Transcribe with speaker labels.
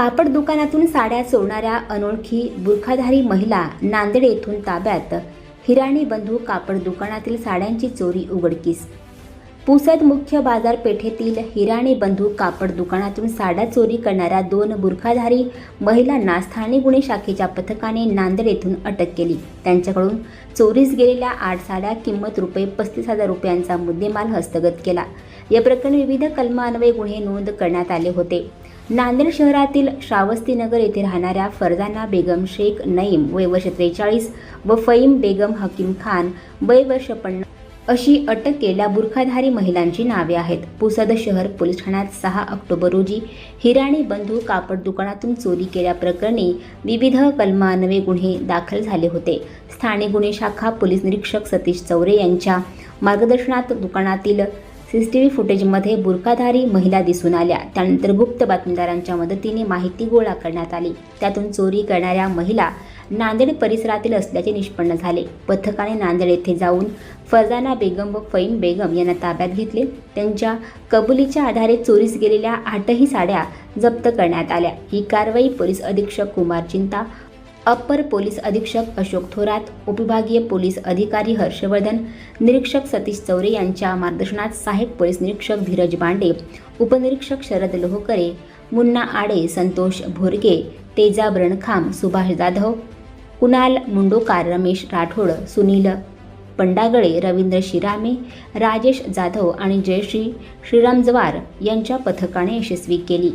Speaker 1: कापड दुकानातून साड्या चोरणाऱ्या अनोळखी बुरखाधारी महिला नांदेड येथून ताब्यात. हिराणी बंधू कापड दुकानातील साड्यांची चोरी उघडकीस. पुसद मुख्य बाजारपेठेतील हिराणी बंधू कापड दुकानातून साड्या चोरी करणाऱ्या दोन बुरखाधारी महिलांना स्थानिक गुन्हे शाखेच्या पथकाने नांदेड येथून अटक केली. त्यांच्याकडून चोरीस गेलेल्या आठ साड्या किंमत रुपये पस्तीस हजार रुपयांचा मुद्देमाल हस्तगत केला. या प्रकरणी विविध कलमान्वये गुन्हे नोंद करण्यात आले होते. नांदेड शहरातील श्रावस्तीनगर येथे राहणाऱ्या फरजाना बेगम शेख नईम वय वर्ष त्रेचाळीस व फईम बेगम हकीम खान वय वर्ष पन्नास अशी अटक केलेल्या बुरखाधारी महिलांची नावे आहेत. पुसद शहर पोलीस ठाण्यात सहा ऑक्टोबर रोजी हिराणी बंधू कापड दुकानातून चोरी केल्याप्रकरणी विविध कलमान्वये गुन्हे दाखल झाले होते. स्थानिक गुन्हे शाखा पोलीस निरीक्षक सतीश चौरे यांच्या मार्गदर्शनात दुकानातील सीसीटीव्ही फुटेजमध्ये बुरखाधारी महिला दिसून आल्या. त्यानंतर गुप्त बातमीदारांच्या मदतीने माहिती गोळा करण्यात आली. त्यातून चोरी करणाऱ्या महिला नांदेड परिसरातील असल्याचे निष्पन्न झाले. पथकाने नांदेड येथे जाऊन फरजाना बेगम व फईम बेगम यांना ताब्यात घेतले. त्यांच्या कबुलीच्या आधारे चोरीस गेलेल्या आठही साड्या जप्त करण्यात आल्या. ही कारवाई पोलीस अधीक्षक कुमार चिंता अप्पर पोलीस अधीक्षक अशोक थोरात उपविभागीय पोलीस अधिकारी हर्षवर्धन निरीक्षक सतीश चौरे यांच्या मार्गदर्शनात सहाय्यक पोलीस निरीक्षक धीरज बांडे उपनिरीक्षक शरद लोहकरे मुन्ना आडे संतोष भोरगे तेजा ब्रणखाम सुभाष जाधव कुणाल मुंडोकार रमेश राठोड सुनील पंडागळे रवींद्र शिरामे राजेश जाधव आणि जयश्री श्रीराम जवार यांच्या पथकाने यशस्वी केली.